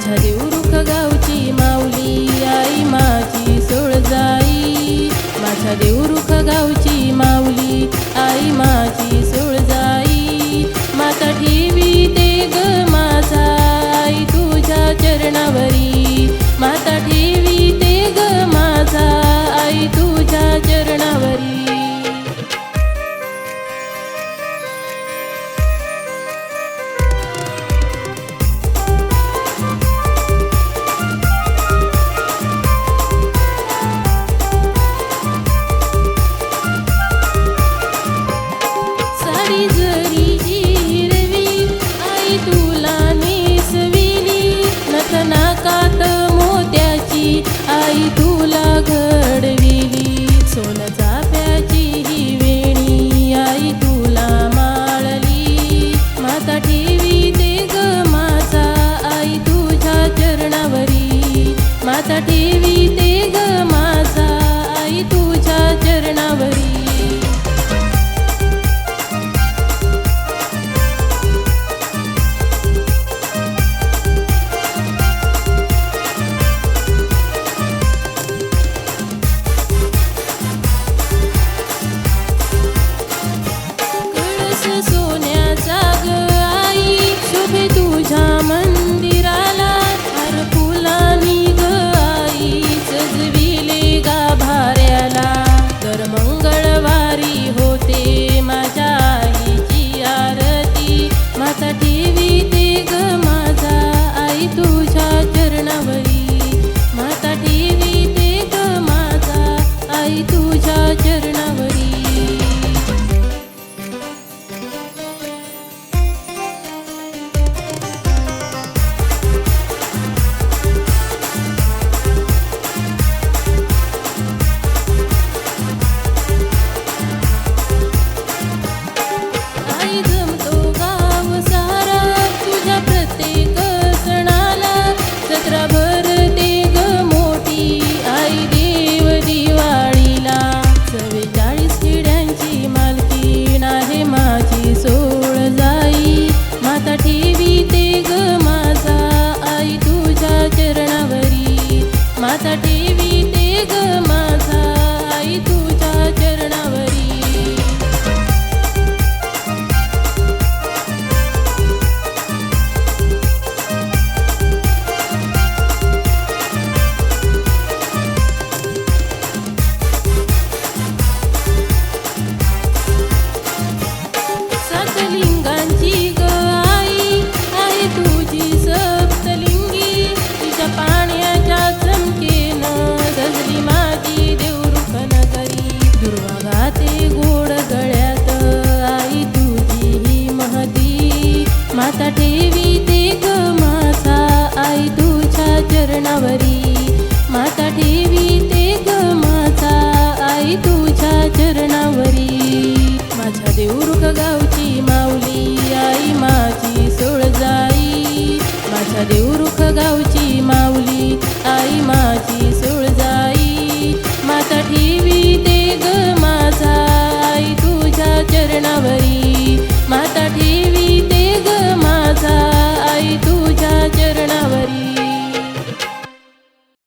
माझ्या देवरुख गावची माऊली आई माझी सोळ जाई. माझ्या देवरुख गावची माऊली आई माझी घडविली. सोनचा चरणावरी. माझा ठेवी ते ग माझा. माता ठेवी ते ग आई तुझ्या चरणावरी. माझ्या देऊरुख गावची माऊली आई माझी सोळ जाई माझ्या देऊरुख गावची माऊली आई माझी